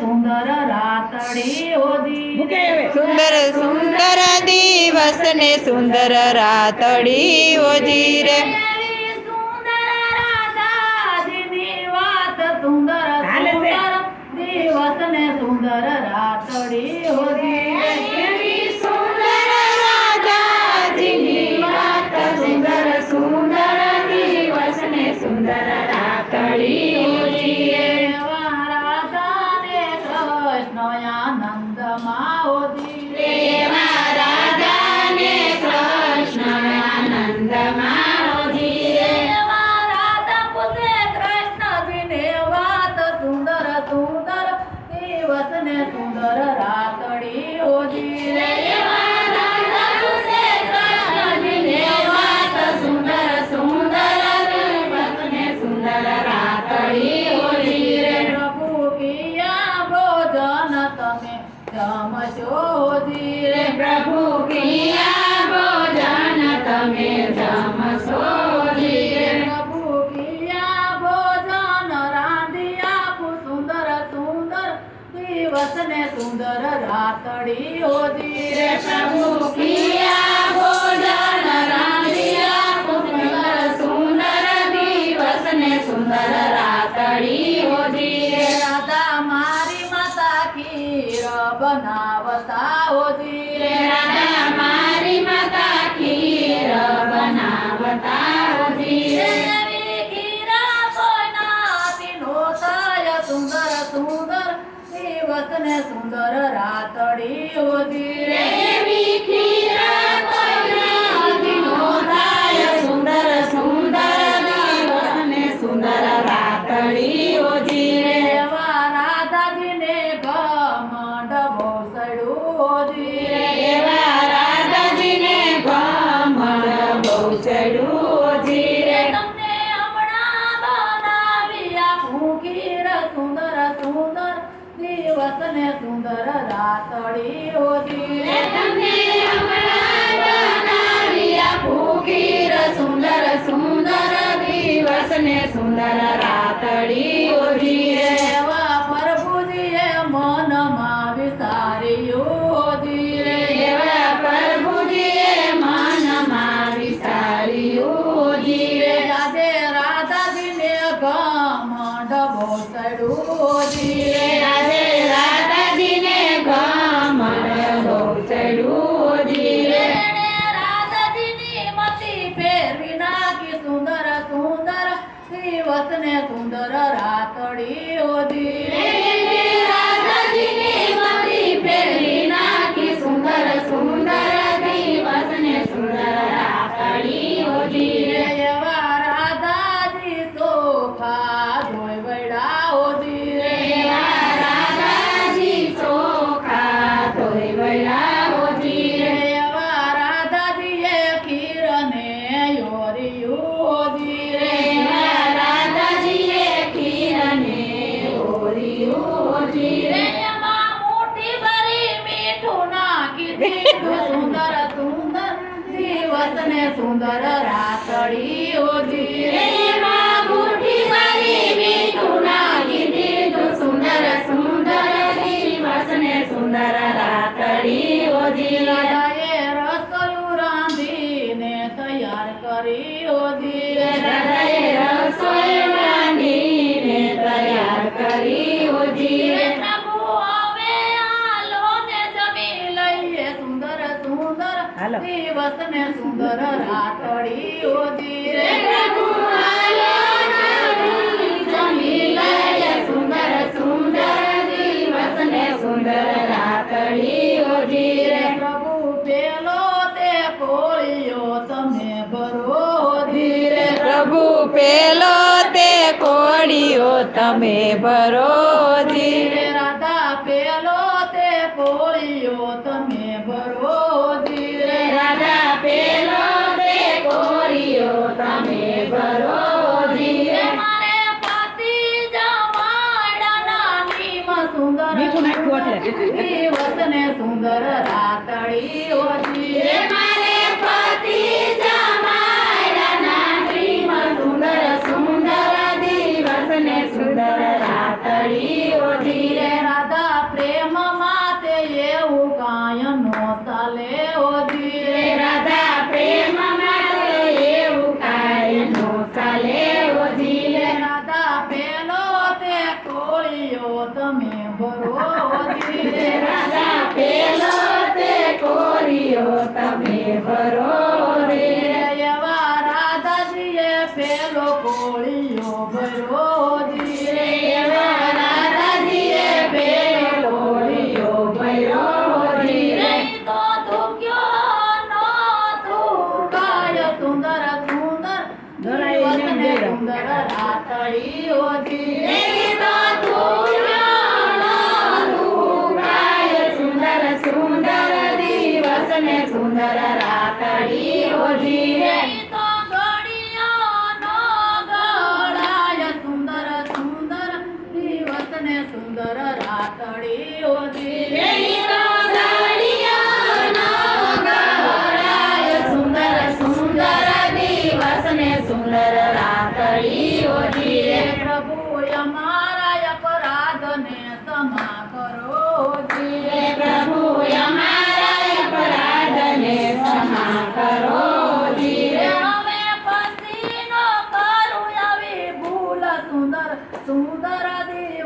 સુંદર રાતડી ઓજી. સુંદર સુંદર દિવસ ને સુંદર રાતડી ઓજી રે. સુંદર દિવસ ને સુંદર રાતડી ઓજી રે. Ah, ordem Deus, deixa-nos guiar. ને સુંદર રાતડી હોતી સરસ ને સુંદર રાતડી હોતી તમને ભૂખીર સુંદર સુંદર દિવસ સુંદર રાતડી ઓજી. વસને સુંદર રાતડી ઓજી સુંદર રાતડી દિવસ ને સુંદર રાતડી ઓજી. રે સુંદર સુંદર દિવસ ને સુંદર રાતડી ઓજી રે. પ્રભુ પેલો તે કોળીઓ તમે ભરો ધીરે પ્રભુ પેલો તે તમે ભરો દિવસ ને સુંદર રાતળી ભરો રે એવા રાધાજીએ પેલો કોળીઓ ભરો રે એવા રાધાજીએ પેલો કોળીઓ ભરો રે તો તું ક્યો નો તું કાય સુંદર સુંદર ધરાઈ સુંદર રાતળીઓ રે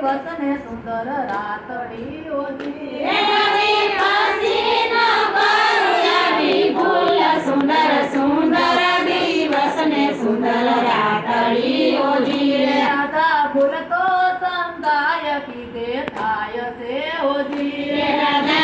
દિવસને સુંદર રાતડી ભૂલ સુંદર સુંદર દિવસ ને સુંદર રાતડી હોજી રાધા ભૂલ તો સંદાય કીધે થાય છે ઓજી રાધા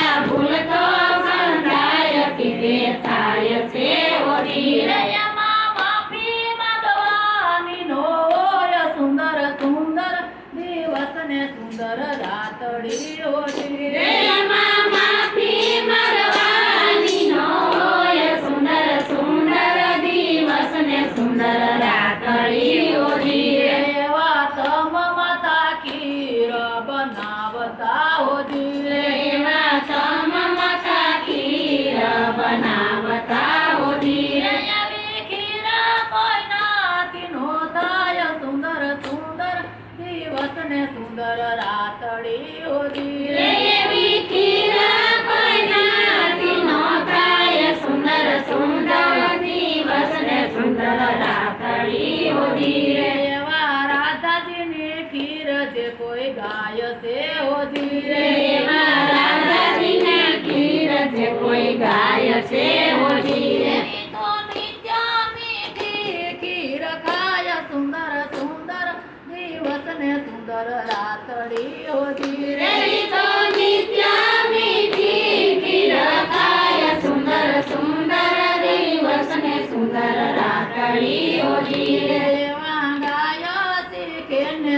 રે. એવા રાધાજીની ખીર જે કોઈ ગાય છે હોજી એવા રાધાજીને ખીર જે કોઈ ગાય છે હોજી રે. તો નિત્ય મીઠી ખીર ખાય સુંદર સુંદર દિવસને સુંદર રાતડી હોજી એવી તો નિત્ય મીઠી ખીર ખાય સુંદર સુંદર દિવસ ને સુંદર રાતડી હોજી રે.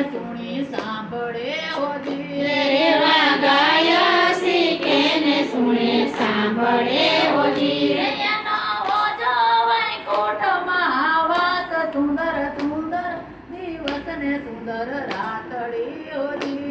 ને સુણી સાંભળે એવા ગાય શીખે ને સુણે સાંભળે ઓજી રે. એનો ઓજો વૈકુંઠમાં વાસ સુંદર સુંદર દિવસને સુંદર રાતડી હોજી